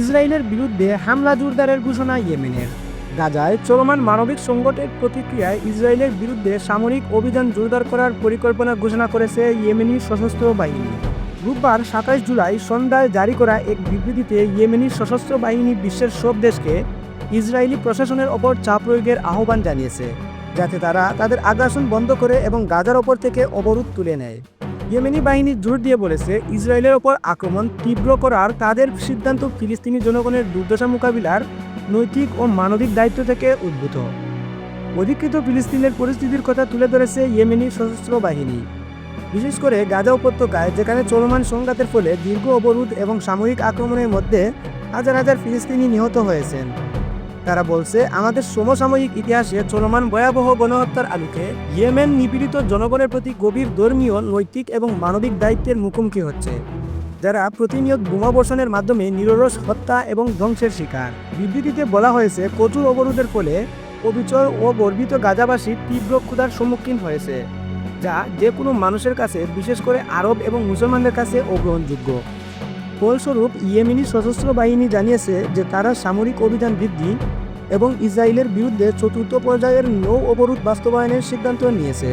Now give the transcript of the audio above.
ইসরায়েলের বিরুদ্ধে হামলা জোরদারের ঘোষণা ইয়েমেনের। গাজায় চলমান মানবিক সংকটের প্রতিক্রিয়ায় ইসরায়েলের বিরুদ্ধে সামরিক অভিযান জোরদার করার পরিকল্পনা ঘোষণা করেছে ইয়েমেনি সশস্ত্র বাহিনী। রোববার সাতাশ জুলাই সন্ধ্যায় জারি করা এক বিবৃতিতে ইয়েমেনি সশস্ত্র বাহিনী বিশ্বের সব দেশকে ইসরায়েলি প্রশাসনের ওপর চাপ প্রয়োগের আহ্বান জানিয়েছে, যাতে তারা তাদের আগ্রাসন বন্ধ করে এবং গাজার ওপর থেকে অবরোধ তুলে নেয়। ইয়েমেনি বাহিনী জোর দিয়ে বলেছে, ইসরায়েলের ওপর আক্রমণ তীব্র করার তাদের সিদ্ধান্ত ফিলিস্তিনি জনগণের দুর্দশা মোকাবিলার নৈতিক ও মানবিক দায়িত্ব থেকে উদ্ভূত। অধিকৃত ফিলিস্তিনের পরিস্থিতির কথা তুলে ধরেছে ইয়েমেনি সশস্ত্র বাহিনী। বিশেষ করে গাজা উপত্যকায়, যেখানে চলমান সংঘাতের ফলে দীর্ঘ অবরোধ এবং সামরিক আক্রমণের মধ্যে হাজার হাজার ফিলিস্তিনি নিহত হয়েছেন। তারা বলছে, আমাদের সমসাময়িক ইতিহাসে চলমান ভয়াবহ গণহত্যার আলোকে ইয়েমেন নিপীড়িত জনগণের প্রতি গভীর ধর্মীয়, নৈতিক এবং মানবিক দায়িত্বের মুখোমুখি হচ্ছে, যারা প্রতিনিয়ত বোমাবর্ষণের মাধ্যমে নিররস হত্যা এবং ধ্বংসের শিকার। বিবৃতিতে বলা হয়েছে কঠোর অবরোধের ফলে অবিচর ও গর্বিত গাজাবাসী তীব্র ক্ষুধার সম্মুখীন হয়েছে, যা যে কোনো মানুষের কাছে, বিশেষ করে আরব এবং মুসলমানদের কাছে, অগ্রহণযোগ্য। ফলস্বরূপ, ইয়েমেনি সশস্ত্র বাহিনী জানিয়েছে যে তারা সামরিক অভিযান বৃদ্ধি এবং ইসরায়েলের বিরুদ্ধে চতুর্থ পর্যায়ের নৌ অবরোধ বাস্তবায়নের সিদ্ধান্ত নিয়েছে।